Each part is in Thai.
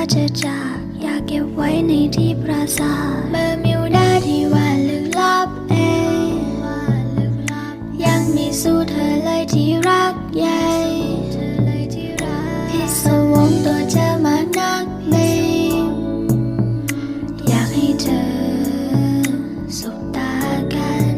อยากเก็บไว้ในที่ปราสาทเบอร์มิวดาที่ว่าลึกลับเองยังมีสู้เธอเลยที่รักใหญ่พิศวงตัวเธอมานักเลงอยากให้เธอสบตากัน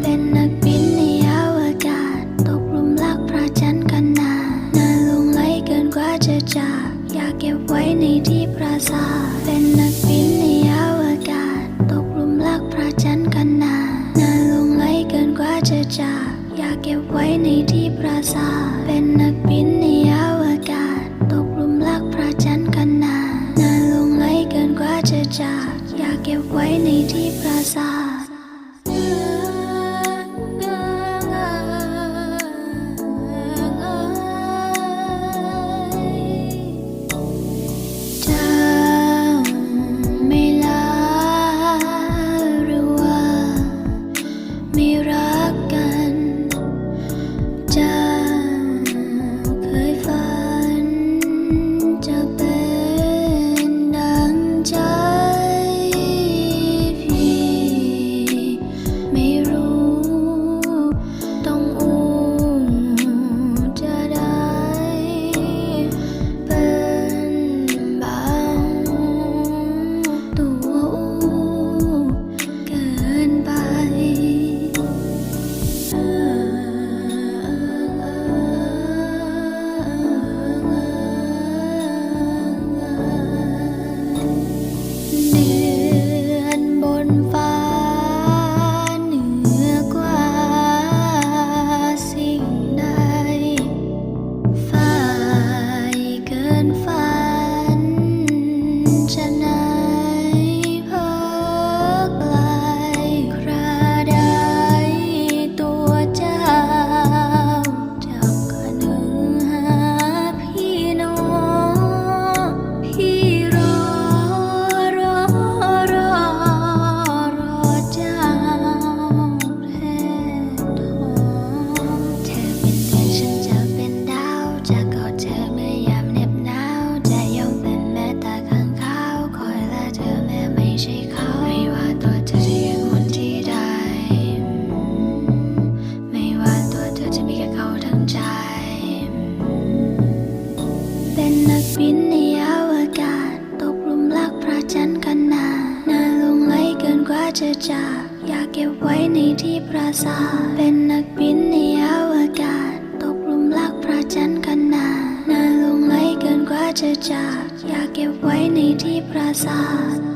เป็นนักบินในอวกาศ ตกหลุมรักพระจันทร์กันนานนานลงไหลเกินกว่าจะจาก เก็บไว้ในที่ปราสาทเป็นนักบินในอวกาศ ตกหลุมรักพระจันทร์กันนานนานลงไหลเกินกว่าจะจากอยากเก็บไว้ในที่ปราสาทเป็นนักบินในอวกาศ ตกหลุมรักพระจันทร์กันนานนานลงไหลเกินกว่าจะจากอยากเก็บไว้ในที่ปราสาท บินในอวกาศ ตกหลุมรักพระจันทร์กันนานนานลงไหลเกินกว่าจะจาก อยากเก็บไว้ในที่ปราสาทเป็นนักบินในอวกาศ ตกหลุมรักพระจันทร์กันนานนานลงไหลเกินกว่าจะจาก อยากเก็บไว้ในที่ปราสาท